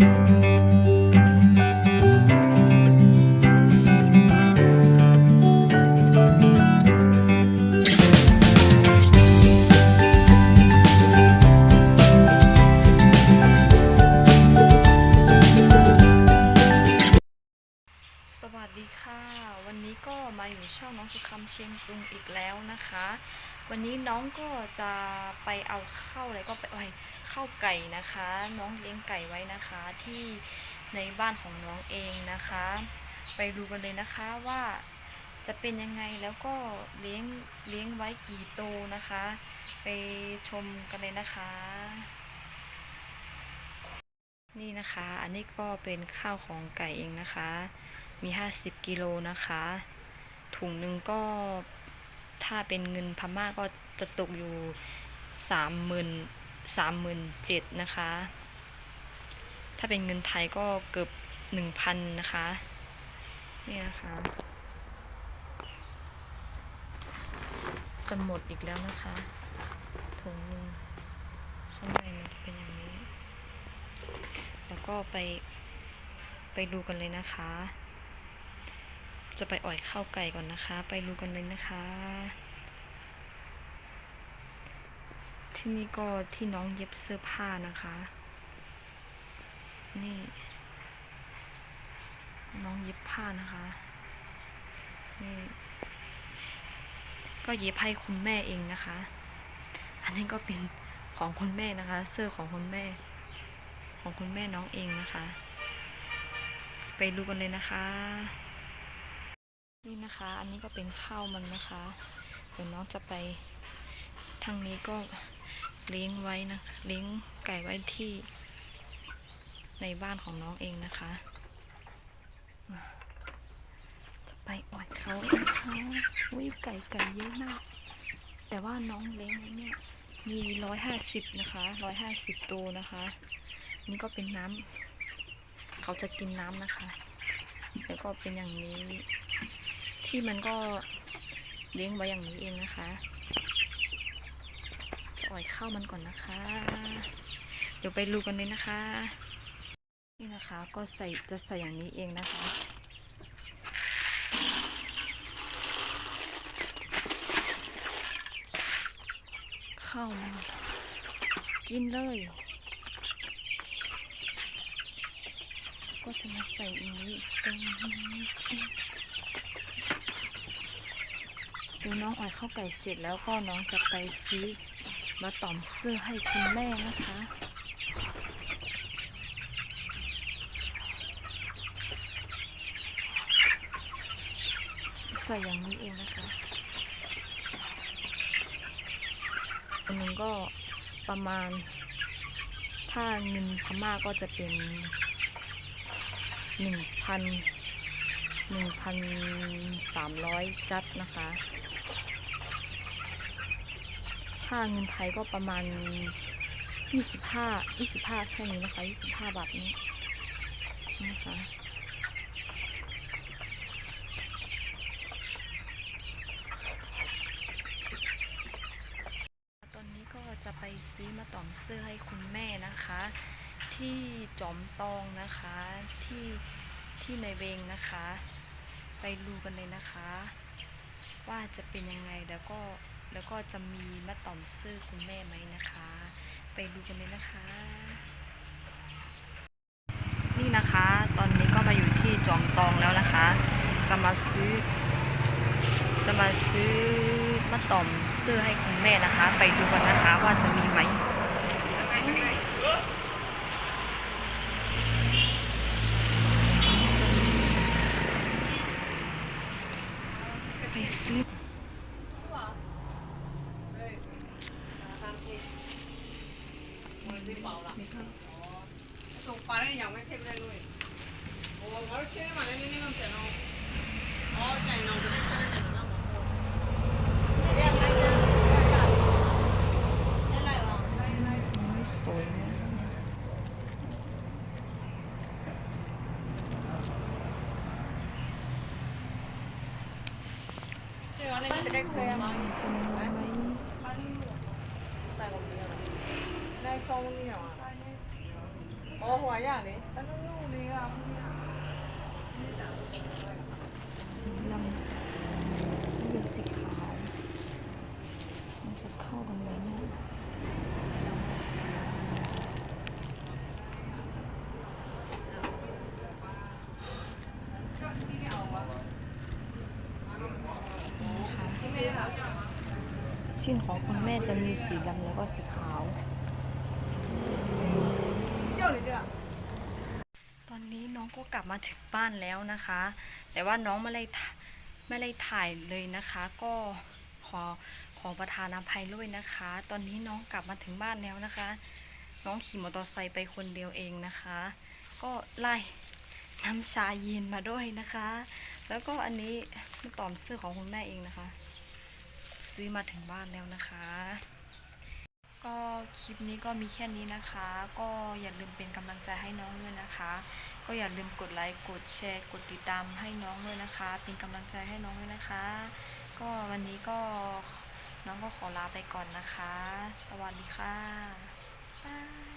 สวัสดีค่ะ วันนี้ก็มาอยู่ช่องน้องสุคำเชียงตุงอีกแล้วนะคะ วันนี้น้องก็จะไปเอาเข้าวอะไรก็ไปเอ้ยข้าวไก่นะคะ น้องเลี้ยงไก่ไว้นะคะที่ในบ้านของน้องเองนะคะ ไปดูกันเลยนะคะว่าจะเป็นยังไงแล้วก็เลี้ยงเลี้ยงไว้กี่โตนะคะ ไปชมกันเลยนะคะ นี่นะคะ อันนี้ก็เป็นข้าวของไก่เองนะคะ มี 50กิโลนะคะ ถุงหนึ่งก็ ถ้าเป็นเงินพม่าก็จะตกอยู่30,000 37,000นเจ็ดนะคะ ถ้าเป็นเงินไทยก็เกือบ1,000นนะคะ นี่นะคะจะหมดอีกแล้วนะคะถุงนึงข้างในมันจะเป็นอย่างนี้ แล้วก็ไปไปดูกันเลยนะคะ จะไปอ่อยข้าวไก่ก่อนนะคะ ไปดูกันเลยนะคะ ที่นี่ก็ที่น้องเย็บเสื้อผ้านะคะ นี่ น้องเย็บผ้านะคะ นี่ ก็เย็บให้คุณแม่เองนะคะ อันนี้ก็เป็นของคุณแม่นะคะ เสื้อของคุณแม่ ของคุณแม่น้องเองนะคะ ไปดูกันเลยนะคะ นี่นะคะ อันนี้ก็เป็นข้าวมันนะคะเดี๋ยวน้องจะไปทางนี้ก็เลี้ยงไว้นะเลี้ยงไก่ไว้ที่ในบ้านของน้องเองนะคะ จะไปออดเขานะคะอุ้ยไก่ไก่เยอะมาก แต่ว่าน้องเลี้ยงเนี่ยมีร้อยห้าสิบนะคะร้อยห้าสิบตัวนะคะ นี่ก็เป็นน้ำเขาจะกินน้ำนะคะ แล้วก็เป็นอย่างนี้ ที่มันก็เลี้ยงไว้อย่างนี้เองนะคะ จะอ่อยข้าวมันก่อนนะคะ เดี๋ยวไปดูกันเลยนะคะ นี่นะคะก็ใส่จะใส่อย่างนี้เองนะคะข้าวมันกินเลย ก็จะมาใส่อันนี้ตรงนี้ ดูน้องอ่อยข้าวไก่เสร็จแล้วก็น้องจะไปซื้อมาต่อมเสื้อให้คุณแม่นะคะใส่อย่างนี้เองนะคะอันนึงก็ประมาณ ถ้าเงินพม่าก็จะเป็นหนึ่งพัน หนึ่งพันสามร้อยจัดนะคะถ้าเงินไทยก็ประมาณยี่สิบห้ายี่สิบห้าแค่นี้นะคะยี่สิบห้าบาทนี้นะคะตอนนี้ก็จะไปซื้อมาต่อมเสื้อให้คุณแม่นะคะ ที่จอมตองนะคะที่ที่ในเวงนะคะ ไปดูกันเลยนะคะ ว่าจะเป็นยังไงแล้วก็แล้วก็จะมีมาต่อมเสื้อคุณแม่ไหมนะคะ ไปดูกันเลยนะคะ นี่นะคะ ตอนนี้ก็มาอยู่ที่จอมตองแล้วนะคะจะมาซื้อ จะมาซื้อมาต่อมเสื้อให้คุณแม่นะคะ ไปดูกันนะคะว่าจะมีไหม ไปซื้อ仲 နဲ့တကယ်ခွဲရမှာကျွန်တော်မိုင်းတိုင်လို့ရတာနိုင်ဖုန်းလေးရမှာအော်ဟိုရရလေတနုံလေးရမှာ ชิ้นของคุณแม่จะมีสีดำแล้วก็สีขาว ตอนนี้น้องก็กลับมาถึงบ้านแล้วนะคะ แต่ว่าน้องไม่ได้ไม่ได้ถ่ายเลยนะคะ ก็ขอขอประธานอภัยด้วยนะคะ ตอนนี้น้องกลับมาถึงบ้านแล้วนะคะ น้องขี่มอเตอร์ไซค์ไปคนเดียวเองนะคะ ก็ไล่น้ำชาเย็นมาด้วยนะคะ แล้วก็อันนี้ต่อมเสื้อของคุณแม่เองนะคะ ซื้อมาถึงบ้านแล้วนะคะ ก็คลิปนี้ก็มีแค่นี้นะคะ ก็อย่าลืมเป็นกำลังใจให้น้องด้วยนะคะ ก็อย่าลืมกดไลค์กดแชร์กดติดตามให้น้องด้วยนะคะ เป็นกำลังใจให้น้องด้วยนะคะ ก็วันนี้ก็น้องก็ขอลาไปก่อนนะคะ สวัสดีค่ะบาย